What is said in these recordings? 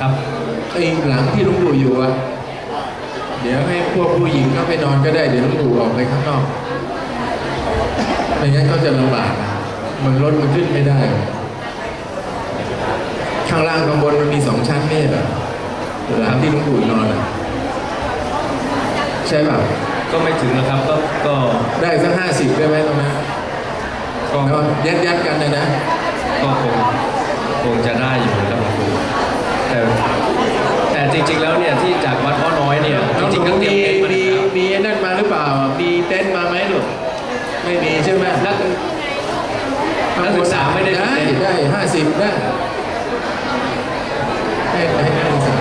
ครับไอ้หลังที่หลุงปู่อยู่อะเดี๋ยวให้พวกผู้หญิงเข้าไปนอนก็ได้เดี๋ยวหลุงปู่ออกไปข้างนอกไม่งั้นเขาจะลำบากอะมันรถมันขึ้นไม่ได้ ข้างล่างข้างบนมันมีสองชั้นไม่ใช่เหรอหลังที่หลุงปู่นอนอะใช่ป่ะก็ไม่ถึงนะครับ ก็ก็ได้สักห้าสิบได้ไหมตรงนั้นก็นอนยัดยัดๆกันเลยนะ ก็คงคงจะได้อยู่นะครับหลวงปู่ แต่แต่จริง ๆ แล้วเนี่ยที่จากวัดอ้อน้อยเนี่ยจน้องหริงๆนูก็เตรียมีมเต็นท์มามีแล้วมีไอ้นั่นมาหรือเปล่า มีเต็นท์มาไหมลูกไม่มีใช่ไหมนักนักศึกษาไม่ได้ได้เต็นท์ ได้ห้าสิบได้ให้ให้นักศึกษา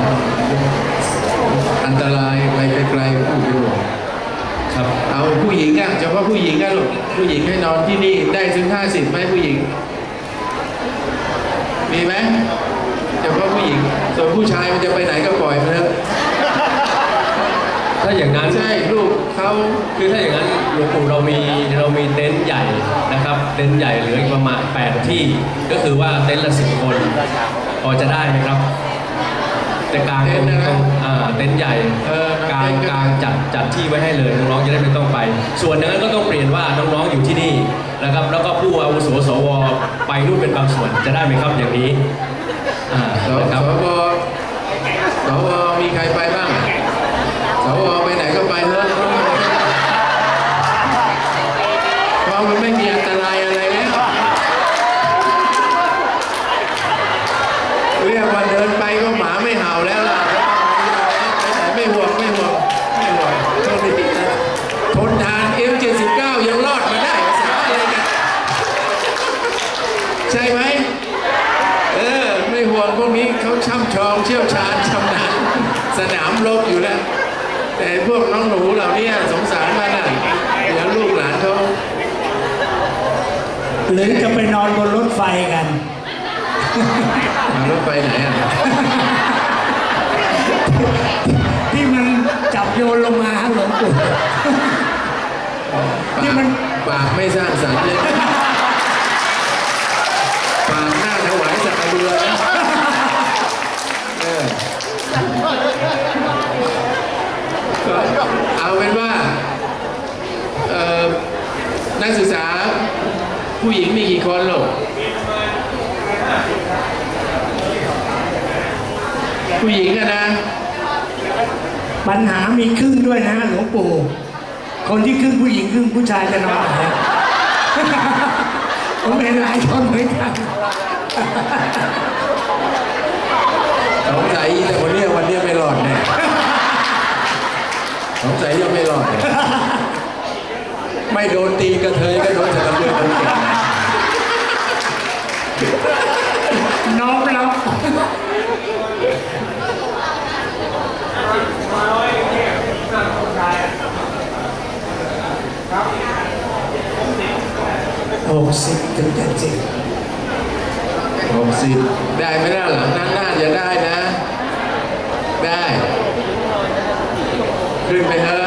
อันตรายไปไกลๆผู้เป็นห่วง ครับ เอาผู้หญิงอะเฉพาะผู้หญิงอะลูกผู้หญิงให้นอนที่นี่ได้ถึงห้าสิบไหมผู้หญิง มีไหมเฉพาะผู้หญิง ส่วนผู้ชายมันจะไปไหนก็ปล่อยมันเถอะ ถ้าอย่างนั้น ใช่ลูกเขา คือถ้าอย่างนั้นหลวงปู่เรามีเรามีเต็นท์ใหญ่นะครับ เต็นท์ใหญ่เหลืออีกประมาณ 8 ที่ ก็คือว่าเต็นท์ละสิบคนพอจะได้ไหมครับ แต่กลางตรงตรงอ่าเต็นท์ใหญ่เออกลางกลางจัดจัดที่ไว้ให้เลยน้องๆจะได้ไม่ต้องไป ส่วนหนึ่งก็ต้องเปลี่ยนว่าน้องๆอยู่ที่นี่นะครับ แล้วก็ผู้อาวุโสสวไปนู่นเป็นบางส่วนจะได้ไหมครับอย่างนี้อ่าสนะคสรับ องหนูเหล่านี้สงสารมันอะเดี๋ยวลูกหลานเขาหรือจะไปนอนบนรถไฟกัน มารถไปไหนอะที่มันจับโยนลงมาฮะหลวงปู่นี่มัน ปากไม่สร้างสรรค์เลย ผู้หญิงมีกี่คนหรอกผู้หญิงอะนะ ปัญหามีครึ่งด้วยนะหลวงปู่คนที่ครึ่งผู้หญิงครึ่งผู้ชายจะนอนไหนผมเห็นหลายคนเหมือนกันสงสัยแต่คนเนี้ยวันเนี้ยไม่รอดแน่สงสัยยังไม่รอดแน่ไม่โดนตีกระเทยก็โดนจะกระเบือกันเก่ง นะน้อมรับ หกสิบถึงเจ็ดสิบหกสิบได้ไหมล่ะหลังนั้นน่าจะได้นะ ได้ ขึ้นไปเถอะ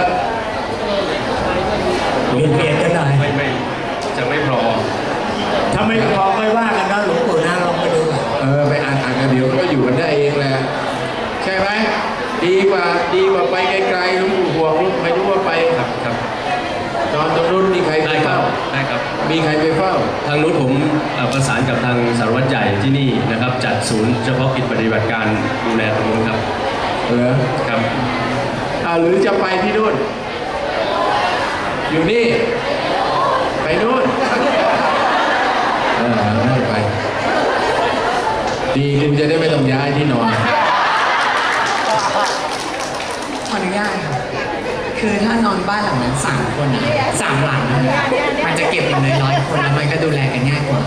มีใครไปเฝ้า ทางนู้นผมเอ่อประสานกับทางสารวัตรใหญ่ที่นี่นะครับ จัดศูนย์เฉพาะกิจปฏิบัติการดูแลตรงนู้นครับเหรอครับอ่าหรือจะไปที่นู่น อยู่นี่ ไปนู่นเออไม่ไป ดีคุณจะได้ไม่ต้องย้ายที่นอน ขออนุญาตค่ะ คือถ้านอนบ้านหลังนั้นสามคนอะสามหลังอะมันจะเก็บอยู่ในร้อยคนแล้วมันก็ดูแลกันง่ายกว่า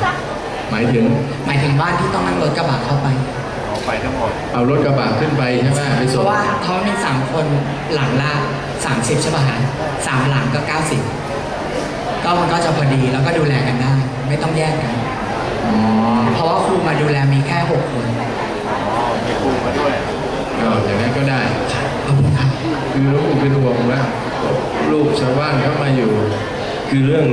หมายถึงหมายถึงบ้านที่ต้องนั่งรถกระบะเข้าไปเอารถกระบะขึ้นไปใช่ไหมไปเพส่งราะว่าเขามีสามคนหลังละสามสิบใช่ป่ะฮะสามหลังก็เก้าสิบก็มันก็จะพอดีแล้วก็ดูแลกันได้ ไม่ต้องแยกกัน อ๋อเพราะว่าครูมาดูแลมีแค่หกคนก็อย่างนั้นก็ได้ขอบคุณครับคือลูกเป็นห่วงแล้วลูกชาวบ้านเขามาอยู่ คือคือเรื่อง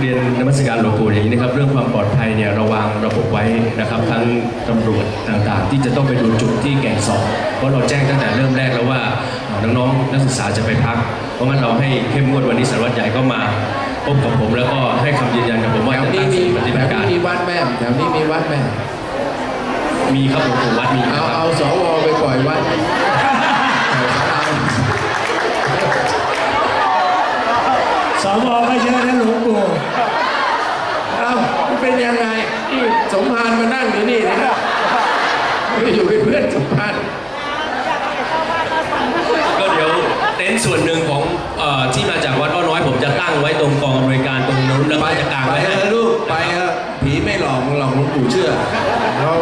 เรียนนมัสการหลวงปู่อย่างนี้นะครับ เรื่องความปลอดภัยเนี่ยเราวางระบบไว้นะครับ ทั้งตำรวจต่างๆ ที่จะต้องไปดูจุดที่แก่งสอบเพราะเราแจ้งตั้งแต่เริ่มแรกแล้วว่าเอ่อน้องๆนักศึกษาจะไปพัก เพราะงั้นเราให้เข้มงวดวันนี้สารวัตรใหญ่ก็มาพบกับผมแล้วก็ให้คำยืนยันกับผมว่าแถวจะนี้ตั้งมีศูนย์ปฏิแถบัวติการนี้มีวัดแม่แถวนี้มีวัดแม่มีครับหลวงปู่วัดมีคเอารับเอาสวไปปล่อยวัด สวก็เยอะนะหลวงปู่เอ้ามันเป็นยังไงนี่สมภารมานั่งอยู่นี่นะครับไม่อยู่เป็นเพื่อนสมภารก็เดี๋ยวเต็นท์ส่วนหนึ่งของเอ่อที่มาจากวัดอ้อน้อย ผมจะตั้งไว้ตรงกองอำนวยการตรงนู้นแล้วไปก็จะกางไปไว้เถให้อะลูกไปเถอะผีไม่หลอกมึงหลอกหลวงปู่เชื่อเรา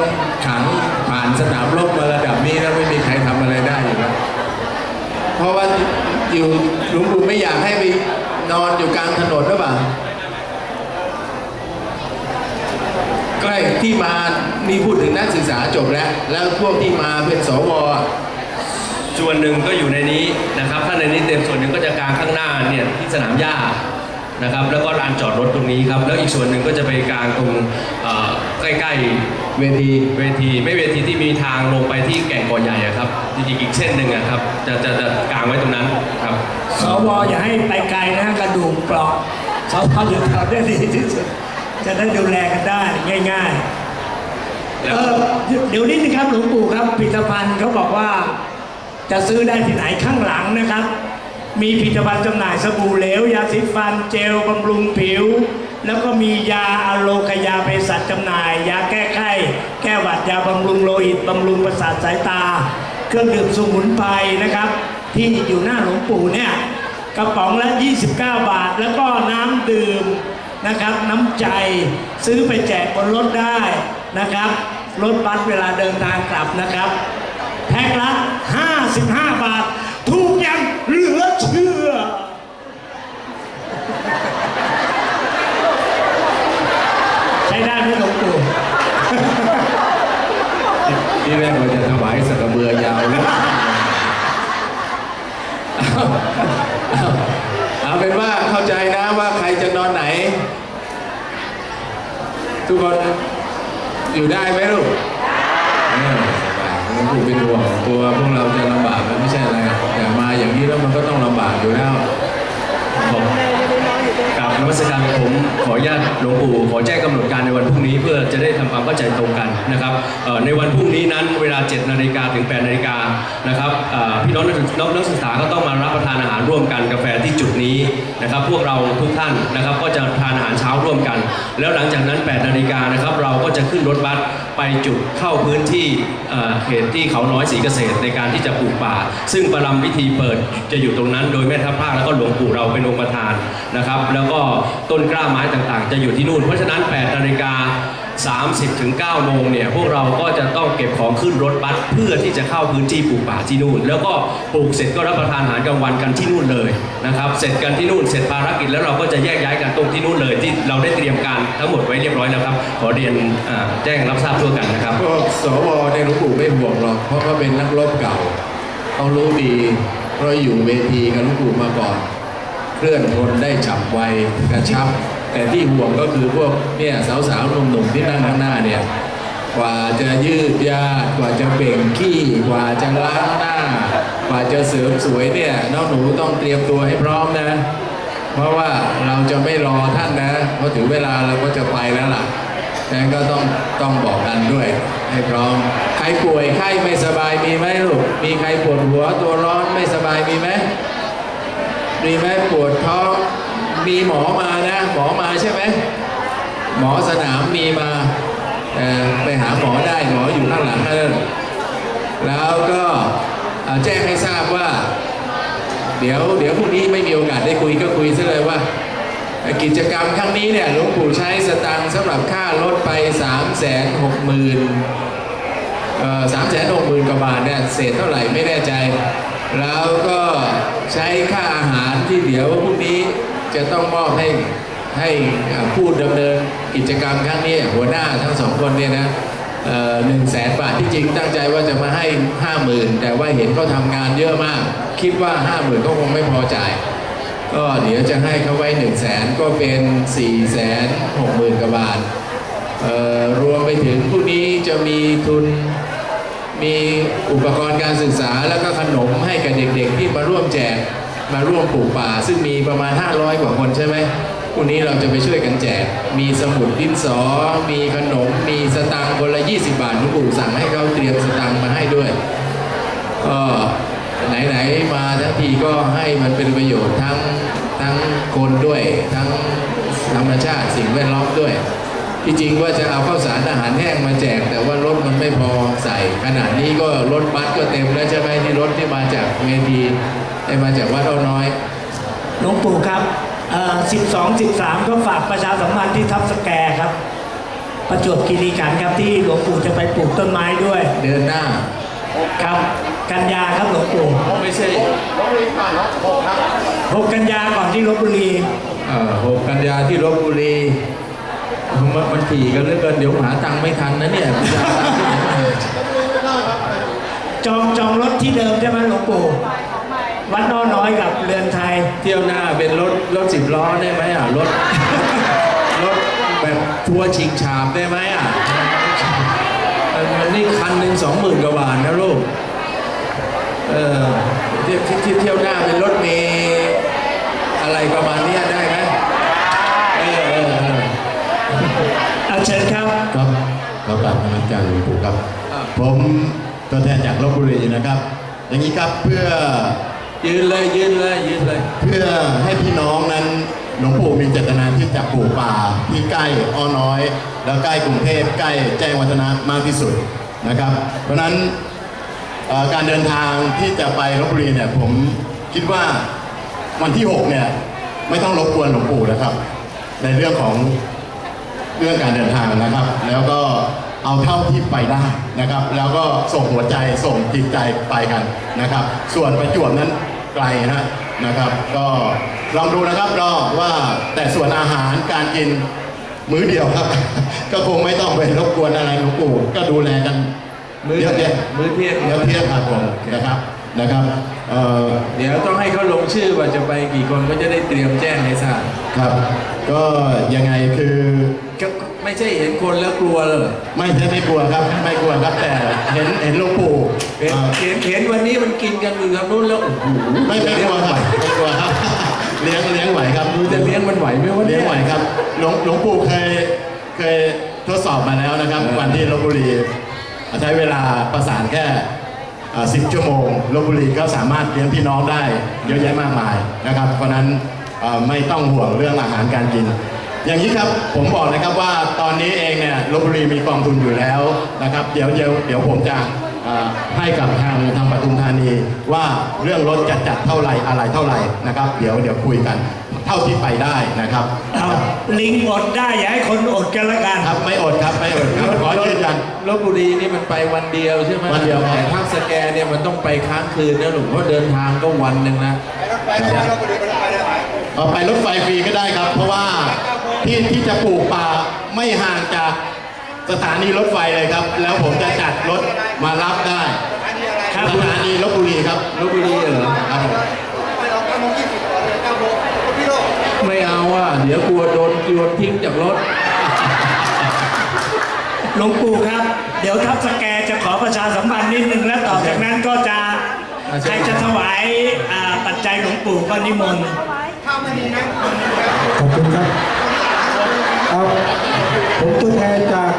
ขังผ่านสนามรบมาระดับนี้แล้วไม่มีใครทำอะไรได้อยู่แล้วเพราะว่าอยู่หลวงปู่ไม่อยากให้ไปน อนอยู่กลางถนนหรือเปล่าใกล้ที่มานี่พูดถึงนักศึกษาจบแล้ว แล้วพวกที่มาเป็นสวส่วนหนึ่งก็อยู่ในนี้นะครับ ถ้าในนี้เต็มส่วนหนึ่งก็จะกางข้างหน้าเนี่ยที่สนามหญ้านะครับ แล้วก็ลานจอดรถตรงนี้ครับ แล้วอีกส่วนหนึ่งก็จะไปกลางตรงอ ใกล้เวทีๆเวทีไม่เวทีที่มีทางลงไปที่แก่งกอใหญ่อะครับจริงๆอีกเส้นหนึ่งอะครับจะจะจะกางไว้ตรงนั้นครับสวอย่าให้ไปไกลนะกระดูกเปราะสวอยู่แถวได้ดีที่สุดจะได้ดูแลกันได้ง่ายๆแล้วเออเดี๋ยวนี้นะครับหลวงปู่ครับผลิตภัณฑ์เขาบอกว่า จะซื้อได้ที่ไหนข้างหลังนะครับ มีผลิตภัณฑ์จำหน่ายสบู่เหลว ยาสีฟันเจลบำรุงผิว แล้วก็มียาอะโลคยาเภสัชจำหน่าย ยาแก้ไข้แก้หวัดยาบำรุงโลหิตบำรุงประสาทสายตา เครื่องดื่มสมุนไพรนะครับ ที่อยู่หน้าหลวงปู่เนี่ยกระป๋องละ 29 บาท แล้วก็น้ำดื่มนะครับ น้ำใจซื้อไปแจกบนรถได้นะครับรถบัสเวลาเดินทางกลับนะครับ แพ็คละ 55 บาท ถูกอยังเหลือเชื่อ ใช้ได้ไหมหลวงปู่ ที่แรกเราจะถวายสักกระเบือยาวแล้วเอาเอาเอาเป็นว่าเข้าใจนะว่าใครจะนอนไหน ทุกคน อยู่ได้ไหม มัสการผมขออนุญาตหลวงปู่ขอแจ้งกำหนดการในวันพรุ่งนี้เพื่อจะได้ทำความเข้าใจตรงกันนะครับเอ่อในวันพรุ่งนี้นั้นเวลา 7 นาฬิกาถึง 8 นาฬิกานะครับเอ่อพี่น้องนักศึกน้องนักศึกษาก็ต้องมารับประทานอาหารร่วมกันกาแฟที่จุดนี้นะครับ พวกเราทุกท่านนะครับก็จะทานอาหารเช้าร่วมกัน แล้วหลังจากนั้น 8 นาฬิกานะครับเราก็จะขึ้นรถบัส ไปจุดเข้าพื้นที่เขตที่เขาน้อยสีเกษตรในการที่จะปลูกป่า ซึ่งประลำพิธีเปิดจะอยู่ตรงนั้น โดยแม่ทัพภาคแล้วก็หลวงปู่เราเป็นองค์ประธานนะครับ แล้วก็ต้นกล้าไม้ต่างๆ จะอยู่ที่นู่น เพราะฉะนั้น8นาฬิกา 30ถึง9โมงเนี่ยพวกเราก็จะต้องเก็บของขึ้นรถบัสเพื่อที่จะเข้าพื้นที่ปลูกป่าที่นู่น แล้วก็ปลูกเสร็จก็รับประทานอาหารกลางวันกันที่นู่นเลยนะครับเสร็จกันที่นู่นเสร็จภารกิจแล้วเราก็จะแยกย้ายกันตรงที่นู่นเลย ที่เราได้เตรียมการทั้งหมดไว้เรียบร้อยแล้วครับ ขอเรียนแจ้งรับทราบทั่วกันนะครับพวกสวในยหลวงปู่ไม่ห่วงหรอกเพราะเขาเป็นนักรบเก่าเขารู้ดีเพราะอยู่เวทีกับหลวงปู่มาก่อน เคลื่อนพลได้ฉับไวกระชับ แต่ที่ห่วงก็คือพวกเนี่ยสาวๆหนุ่มๆที่นั่งข้างหน้าเนี่ยกว่าจะยืดยาดกว่าจะเบ่งขี้กว่าจะล้างหน้า กว่าจะเสริมสวยเนี่ยน้องหนูต้องเตรียมตัวให้พร้อมนะ เพราะว่าเราจะไม่รอท่านนะเพราะถึงเวลาเราก็จะไปแล้วล่ะดังนั้นก็ต้องต้องบอกกันด้วย ให้พร้อม ใครป่วยไข้ไม่สบายมีไหมลูกมีใครปวดหัวตัวร้อนไม่สบายมีไหมมีไหมปวดท้อง มีหมอมานะ หมอมาใช่ไหมหมอสนามมีมาไปหาหมอได้หมออยู่ข้างหลังนั่นแล้วก็แจ้งให้ทราบว่า เดี๋ยวเดี๋ยวพรุ่งนี้ไม่มีโอกาสได้คุยก็คุยซะเลยว่า กิจกรรมครั้งนี้เนี่ยหลวงปู่ใช้สตังค์สำหรับค่ารถไป3ามแสนหกหมื่นสามแสนหกหมื่นกว่าบาทเนี่ยเศษเท่าไหร่ไม่แน่ใจ แล้วก็ใช้ค่าอาหารที่เดี๋ยวพรุ่งนี้ จะต้องมอบให้ให้ผู้ดำเนินกิจกรรมครั้งนี้หัวหน้าทั้งสองคนเนี่ยนะหนึ่งแสนบาทที่จริงตั้งใจว่าจะมาให้ห้าหมื่นแต่ว่าเห็นเขาทำงานเยอะมาก คิดว่าห้าหมื่นก็คงไม่พอจ่าย ก็เดี๋ยวจะให้เขาไว้1นึ่งแสนก็เป็น4ี่แสนหกหมื่นกว่าบาทรวมไปถึงผู้นี้จะมีทุนมีอุปกรณ์การศึกษาแล้วก็ขนมให้กับเด็กๆที่มาร่วมแจก มาร่วมปลูกป่า ซึ่งมีประมาณ 500 กว่าคนใช่ไหมพรุ่งนี้เราจะไปช่วยกันแจก มีสมุดดินสอ มีขนม มีสตังค์คนละ 20 บาทหลวงปู่สั่งให้เขาเตรียมสตังค์มาให้ด้วย ก็ไหนๆมาทั้งทีก็ให้มันเป็นประโยชน์ทั้งทั้งคนด้วย ทั้งธรรมชาติสิ่งแวดล้อมด้วย ที่จริงว่าจะเอาข้าวสารอาหารแห้งมาแจก แต่ว่ารถมันไม่พอใส่ขนาดนี้ก็รถบัสก็เต็มแล้วใช่ไหมที่รถที่มาจากเวทีได้มาจากวัดเอาน้อยหลวงปู่ครับเอ่อ12 13 ก็ฝากประชาสัมพันธ์ที่ทับสแกครับ ประจวบคีรีขันธ์ครับที่หลวงปู่จะไปปลูกต้นไม้ด้วย เดินหน้าครับกันยาครับหลวงปู่ไม่ใช่6กันยาก่อนที่ลบบุรีเอ่อหกกันยาที่ลบบุรี มันมันถี่กันเหลือเกินเดี๋ยวหาตังค์ไม่ทันนะเนี่ยจะเอาตังค์ที่ไหนมาจองจองรถที่เดิมใช่ไหมหลวงปู่วัดน้อน้อยกับเรือนไทย เที่ยวหน้าเป็นรถรถสิบล้อได้ไหมอะรถรถแบบทัวร์ชิงฉาบได้ไหมอะมันมันนี่คันหนึ่งสองหมื่นกว่าบาทนะลูกเออเที่ยวที่เที่ยวหน้าเป็นรถเมล์อะไรประมาณเนี้ยได้ไหมเออเออเออ เอาเชิญครับ ครับข อกราบนมัสการหลวงปู่ครับอ่าผมตัวแทนจากลบบุรีนะครับ อย่างนี้ครับเพื่อยืนเลยยืนเลยยืนเลย เพื่อให้พี่น้องนั้นหลวงปู่มีเจตนาที่จะปลูกป่าที่ใกล้อ้อน้อย แล้วใกล้กรุงเทพใกล้แจ้งวัฒนะมากที่สุดนะครับ เพราะฉะนั้นเอ่อการเดินทางที่จะไปลบบุรีเนี่ยผมคิดว่าวันที่ 6 เนี่ย ไม่ต้องรบกวนหลวงปู่นะครับ ในเรื่องของเรื่องการเดินทางนะครับ แล้วก็ เอาเท่าที่ไปได้นะครับ แล้วก็ส่งหัวใจส่งจิตใจไปกันนะครับ ส่วนประจวบนั้นไกลนะนะครับ ก็ลองดูนะครับรอว่าแต่ส่วนอาหารการกินมื้อเดียวครับ ก็คงไม่ต้องไปรบกวนอะไรหลวงปู่ก็ดูแลกันมื้อเยอะแยะมื้อเที่ยงเดี๋ยวเที่ยงครับผมนะครับนะครับเอ่อเดี๋ยวต้องให้เขาลงชื่อว่าจะไปกี่คนก็จะได้เตรียมแจ้งให้ทราบครับ ก็ยังไงคือก็ ไม่ใช่เห็นคนแล้วกลัวเลยไม่ใช่ไม่กลัวครับ ไม่กลัวครับแต่เห็นเห็นหลวงปู่เห็นเอ่อเห็นเห็นวันนี้มันกินกันอยู่ทางนู้นแล้วโอ้โหไม่ไม่กลัวครับไม่กลัวครับ เลี้ยงเลี้ยงไหวครับดูจะเลี้ยงมันไหวไหมวะเลี้เนี่ยยงไหวครับหลวงหลวงปู่เคยเคยทดสอบมาแล้วนะครับเออวันที่ลบบุรีใช้เวลาประสานแค่สิบชั่วโมงลบบุรีก็สามารถเลี้ยงพี่น้องได้เยอะแยะมากมายนะครับ เพราะฉะนั้นเอ่อไม่ต้องห่วงเรื่องอาหารการกิน อย่างนี้ครับผมบอกนะครับว่าตอนนี้เองเนี่ยลบบุรีมีกองทุนอยู่แล้วนะครับ เดี๋ยวเดี๋ยวเดี๋ยวผมจะเอ่อให้กับทางทางปทุมธานีว่าเรื่องรถจะจัดเท่าไหร่อะไรเท่าไหร่นะครับ เดี๋ยวเดี๋ยวคุยกันเท่าที่ไปได้นะครับเอาลิงอดได้อย่าให้คนอดกันละกันครับไม่อดครับไม่อดครับขอยืนยันลบบุรีนี่มันไปวันเดียวใช่ไหมวันเดียวครับแต่ทับสแกนเนี่ยมันต้องไปค้างคืนนะหลวงเพราะเดินทางก็วันหนึ่งนะเอาไปรถไฟฟรีก็ได้ครับ เพราะว่า ที่ที่จะปลูกป่าไม่ห่างจากสถานีรถไฟเลยครับ แล้วผมจะจัดรถมารับได้ครับสถานีลบบุรีครับลบบุรีเหรอครับผมไม่เอาอะเดี๋ยวกลัวโดนโยนทิ้งจากรถหลวงปู่ครับ เดี๋ยวทัพสแกจะขอประชาสัมพันธ์นิดนึงแล้วต่อจากนั้นก็จะอาจารย์ใครจะถวายอ่าปัจจัยหลวงปู่ก็นิมนต์ขอบคุณครับ เอาผมตัวแทนจาก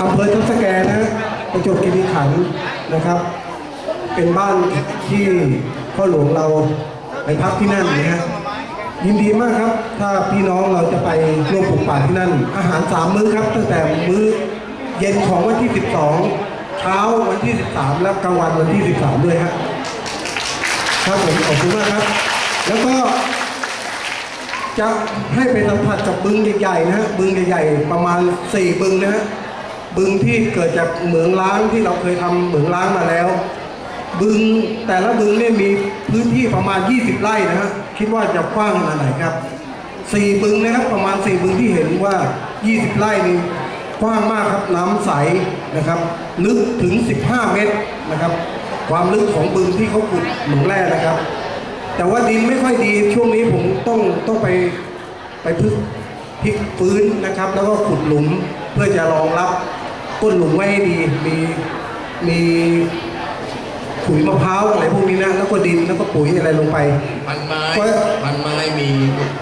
อำเภอทับสแกนะประจวบคีรีขันธ์นะครับ เป็นบ้านที่พ่อหลวงเราไปพักที่นั่นนะฮะยินดีมากครับ ถ้าพี่น้องเราจะไปร่วมปลูกป่าที่นั่น อาหารสามมื้อครับตั้งแต่มื้อเย็นของวันที่ 12 เช้าวันที่ 13 และกลางวันวันที่ 13 ด้วยฮะครับผมขอบคุณมากครับ แล้วก็ จะให้ไปสัมผัสกับบึงใหญ่ๆนะฮะบึงใหญ่ๆประมาณ 4 บึงนะฮะบึงที่เกิดจากเหมืองล้างที่เราเคยทำเหมืองล้างมาแล้ว บึงแต่ละบึงเนี่ยมีพื้นที่ประมาณ 20 ไร่นะฮะคิดว่าจะกว้างขนาดไหนครับสี่บึงนะครับประมาณสี่บึงที่เห็นว่า 20 ไร่นี่กว้างมากครับน้ำใสนะครับ ลึกถึง 15 เมตรนะครับ ความลึกของบึงที่เขาขุดเหมืองแร่นะครับ แต่ว่าดินไม่ค่อยดีช่วงนี้ผมต้องต้องไปไปพึ่งพลิกฟื้นนะครับ แล้วก็ขุดหลุมเพื่อจะรองรับก้นหลุมไว้ให้ดีมีมีขุยมะพร้าวอะไรพวกนี้นะแล้วก็ดินแล้วก็ปุ๋ยอะไรลงไป พันไม้ก็พันไม้มี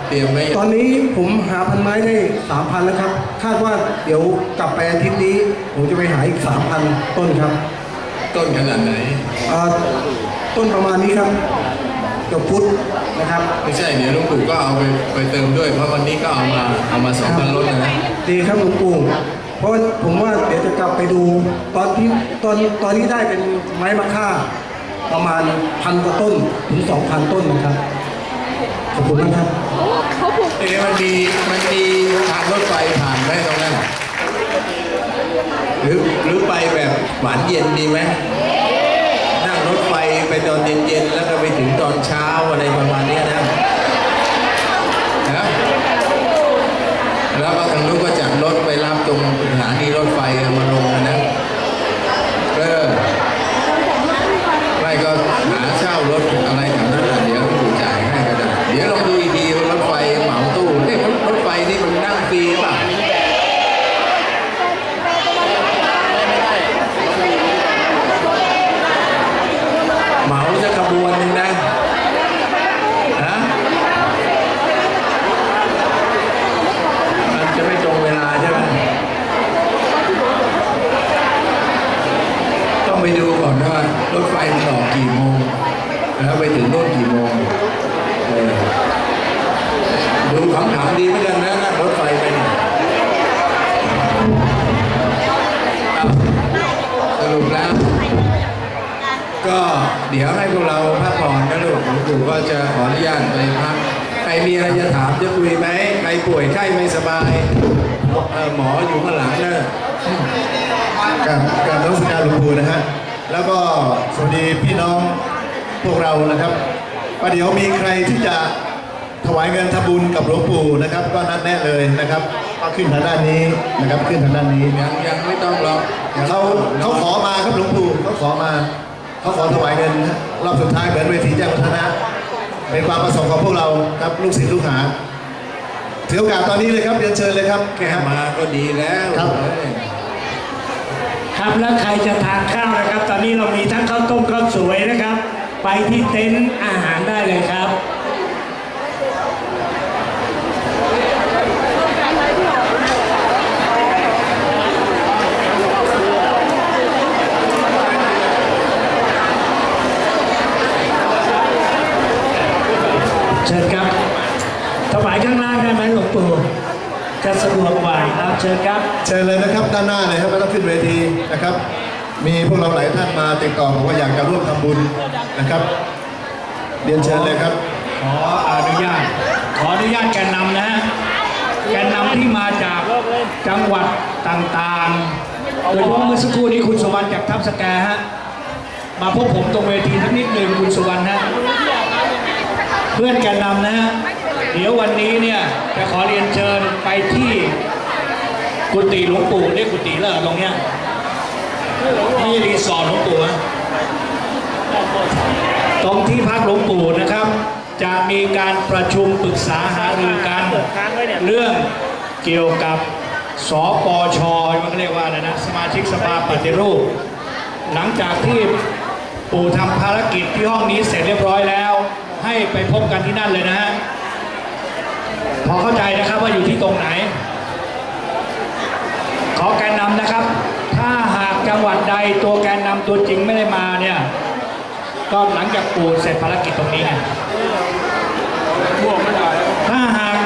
เตรียมไว้ตอนนี้ผมหาพันไม้ได้สามพันแล้วครับ คาดว่าเดี๋ยวกลับไปอาทิตย์นี้ ผมจะไปหาอีกสามพันต้นครับ ต้นขนาดไหนอ่าต้นประมาณนี้ครับ เกือบฟุตนะครับ ไม่ใช่เดี๋ยวหลุงปู่ก็เอาไปไปเติมด้วย เพราะวันนี้ก็เอามาเอามาสองพันรถนะดีครับหลวงปู่ เพราะว่าผมว่าเดี๋ยวจะกลับไปดูตอนที่ตอนตอนที่ได้เป็นไม้มะค่า ประมาณพันกว่าต้นถึงสองพันต้นนะครับ ขอบคุณมากครับเอ๊ะมันมีมันมีทางรถไฟผ่านไหมตรงนั้นหรือหรือไปแบบหวานเย็นดีไหมนั่งร ถไฟไปตอนเย็นๆแล้วก็ไปถึงตอนเช้าอะไรประมาณเนี้ยนะ เราพักผ่อนนะลูกหลวงปู่ก็จะขออนุญาตไปพักใครมีอะไรจะถามจะคุยไหมใครป่วยไข้ไม่สบายเอ่อหมออยู่ข้างหลังเนอะกับกับนักสการหลวงปู่นะฮะแล้วก็สวัสดีพี่น้องพวกเรานะครับประเดี๋ยวมีใครที่จะถวายเงินทำบุญกับหลวงปู่นะครับ ก็นัดแนะเลยนะครับก็ขึ้นทางด้านนี้นะครับขึ้นทางด้านนี้ยังยังไม่ต้องหรอกเขาเขาขอมาครับหลวงปู่เขาขอมา เขาขอถวายเงินนะรอบสุดท้ายเหมือนเวทีแจ้งวัฒนะ เป็นความประสงค์ของพวกเราครับลูกศิษย์ลูกหาถือโอกาสตอนนี้เลยครับเรียนเชิญเลยครับแค่มาก็ดีแล้วครับเอ้ยครับแล้วใครจะทานข้าวนะครับ ตอนนี้เรามีทั้งข้าวต้มข้าวสวยนะครับ ไปที่เต็นท์อาหารได้เลยครับ เชิญครับถวายข้างล่างได้ไหมหลวงปู่จะสะดวกกว่าครับ เชิญครับ เชิญเลยนะครับด้านหน้าเลยครับไม่ต้องขึ้นเวทีนะครับ มีพวกเราหลายท่านมาติดต่อบอกว่าอยากจะร่วมทำบุญนะครับ เรียนเชิญเลยครับขออนุญาต ขออนุญาตแกนนำนะฮะแกนนำที่มาจากจังหวัดต่างๆ โดยเฉพาะเมื่อสักครู่นี้คุณสุวรรณจากทัพสแกฮะ มาพบผมตรงเวทีสักนิดหนึ่งคุณสุวรรณฮะ เพื่อนแกนนำนะฮะ เดี๋ยววันนี้เนี่ยจะขอเรียนเชิญไปที่ กุฏิหลวงปู่เรียกกุฏิแล้วเหรอตรงเนี้ยไม่ใช่รีสอร์ทหลวงปู่นะตรงที่พักหลวงปู่นะครับ จะมีการประชุมปรึกษาหารือกันเรื่องเกี่ยวกับสปชมันเรียกว่าอะไรนะสมาชิกสภาปฏิรูป หลังจากที่ปู่ทำภารกิจที่ห้องนี้เสร็จเรียบร้อยแล้ว ให้ไปพบกันที่นั่นเลยนะฮะพอเข้าใจนะครับว่าอยู่ที่ตรงไหน ขอแกนนำนะครับ ถ้าหากจังหวัดใดตัวแกนนำตัวจริงไม่ได้มาเนี่ย ก็หลังจากปูเสร็จภารกิจตรงนี้ไงถ้าหาก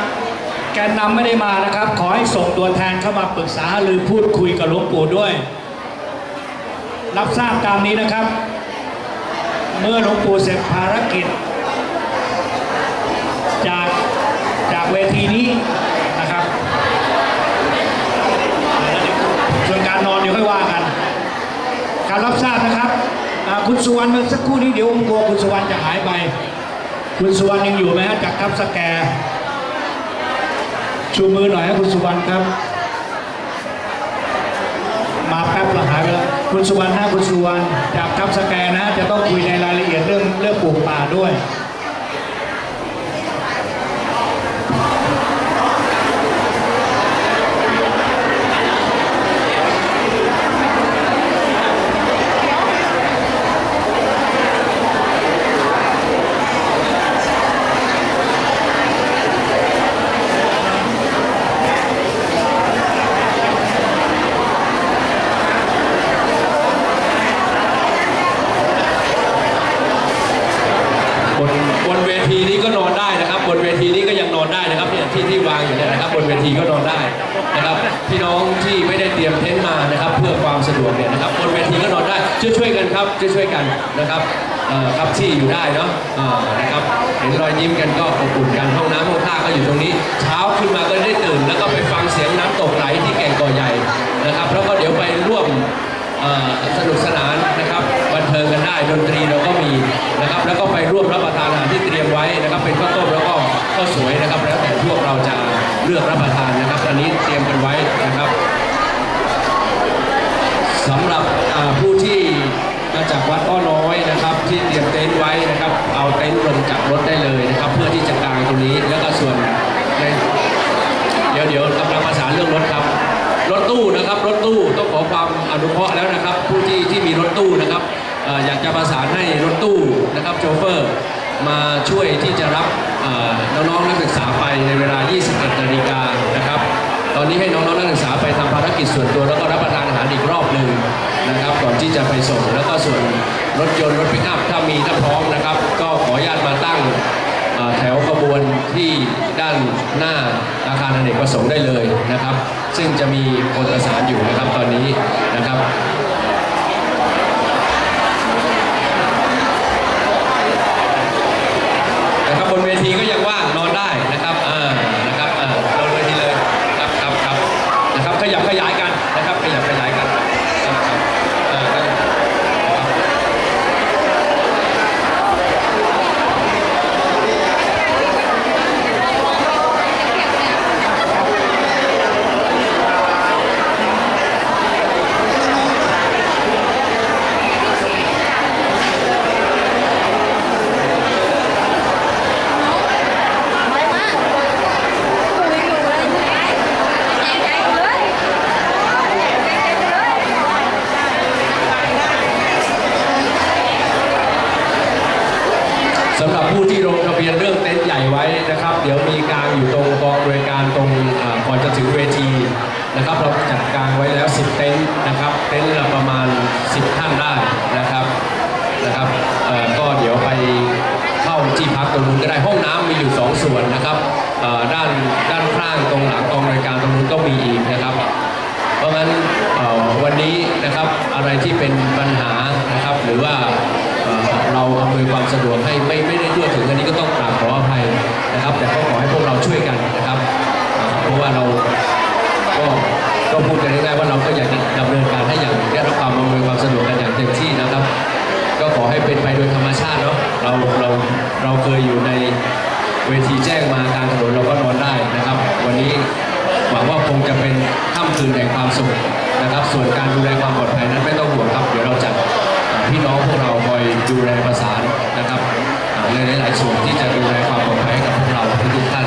แกนนำไม่ได้มานะครับ ขอให้ส่งตัวแทนเข้ามาปรึกษาหรือพูดคุยกับหลวงปู่ด้วย รับทราบตามนี้นะครับ เมื่อหลวงปู่เสร็จภารกิจ จากจากเวทีนี้นะครับส่วนการนอนเดี๋ยว ค่อยว่ากัน การรับทราบนะครับคุณสุวรรณเมื่อสักครู่นี้เดี๋ยวผมกลัวคุณสุวรรณจะหายไป คุณสุวรรณยังอยู่ไหมฮะจากทัพสแกชูมือหน่อยให้คุณสุวรรณครับ มาแป๊บละหายไปแล้วคุณสุวรรณนะคุณสุวรรณจากทัพสแกนะจะต้องคุยในรายละเอียดเรื่องเรื่องปลูกป่าด้วย ที่ที่วางอยู่เนี่ยนะครับ บนเวทีก็นอนได้นะครับ พี่น้องที่ไม่ได้เตรียมเต็นท์มานะครับ เพื่อความสะดวกเนี่ยนะครับ บนเวทีก็นอนได้ช่วยช่วยๆกันครับช่วยช่วยๆกันนะครับเอ่อครับที่อยู่ได้เนาะอ่านะครับเห็นรอยยิ้มกันก็อบอุ่นกันห้องน้ำห้องท่าก็อยู่ตรงนี้ เช้าขึ้นมาก็ได้ตื่น แล้วก็ไปฟังเสียงน้ำตกไหลที่แก่งก่อใหญ่นะครับแล้วก็เดี๋ยวไปร่วม เอ่อสนุกสนานนะครับบันเทิงกันได้ดนตรีเราก็มีนะครับ แล้วก็ไปร่วมรับประทานอาหารที่เตรียมไว้นะครับ เป็นข้าวต้มแล้วก็ข้าวสวยนะครับ แล้วแต่พวกเราจะเลือกรับประทานนะครับอันนี้เตรียมกันไว้นะครับสำหรับอ่าผู้ที่มาจากวัดอ้อน้อยนะครับ ที่เตรียมเต็นท์ไว้นะครับ เอาเต็นท์ลง จากรถได้เลยนะครับ เพื่อที่จะกางตรงนี้แล้วก็ส่วนในเดี๋ยวเดี๋ยวกำลังประสานเรื่องรถครับ รถตู้นะครับรถตู้ต้องขอความอนุเคราะห์แล้วนะครับ ผู้ที่ที่มีรถตู้นะครับอยากจะประสานให้รถตู้นะครับโชเฟอร์มาช่วยที่จะรับน้องๆนักศึกษาไปในเวลา 21นาฬิกานะครับ ตอนนี้ให้น้องๆนักศึกษาไปทำภารกิจส่วนตัวแล้วก็รับประทานอาหารอีกรอบหนึ่งนะครับ ก่อนที่จะไปส่งแล้วก็ส่วนรถยนต์รถปิกอัพถ้ามีถ้าพร้อมนะครับ ก็ขออนุญาตมาตั้งแถวขบวนที่ด้านหน้าอาคารอเนกประสงค์ได้เลยนะครับ ซึ่งจะมีคนประสานอยู่นะครับตอนนี้นะครับนเวทีก็ยังว่างนอนได้นะครับอ่านะครับอ่าลงเวทีเลยครับครับครับนะครับขยับขยายกันนะครับ ขยับขยายกันครับครับอ่าก็ครับ ไม่มากคุยอยู่เลยแจกใจเลยแจกใจเลย สำหรับผู้ที่ลงทะเบียนเรื่องเต็นท์ใหญ่ไว้นะครับ เดี๋ยวมีกลางอยู่ตรงกองบริการตรงอ่าก่อนจะถึงเวทีนะครับ เราจัดกลางไว้แล้ว 10 เต็นท์นะครับ เต็นท์ละประมาณ 10 ท่านได้นะครับนะครับเอ่อก็เดี๋ยวไปเข้าที่พักตรงนู้นก็ได้ห้องน้ำมีอยู่ 2 ส่วนนะครับเอ่อด้านด้านข้างตรงหลังกองบริการตรงนู้นก็มีอีกนะครับ เพราะงั้นเอ่อวันนี้นะครับอะไรที่เป็นปัญหานะครับ หรือว่าเอ่อเราอำนวยความสะดวกให้ ไม่ไม่ได้ทั่วถึงอันนี้ก็ต้องกราบขออภัยนะครับ แต่ก็ขอให้พวกเราช่วยกันนะครับ เพราะว่าเราก็ก็พูดกันง่ายๆว่าเราก็อยากจะดำเนินการให้อย่างได้รับความอำนวยความสะดวกกันอย่างเต็มที่นะครับ ก็ขอให้เป็นไปโดยธรรมชาติเนาะเราเราเราเคยอยู่ในเวทีแจ้งมากลางถนนเราก็นอนได้นะครับ วันนี้หวังว่าคงจะเป็นค่ำคืนแห่งความสุขนะครับ ส่วนการดูแลความปลอดภัยนั้นไม่ต้องห่วงครับเดี๋ยวเราจัดพี่น้องพวกเรา อยดูแลประสานนะครับในหลาย ๆ ส่วนที่จะดูแลความปลอดภัยให้กับพวกเราทุกท่าน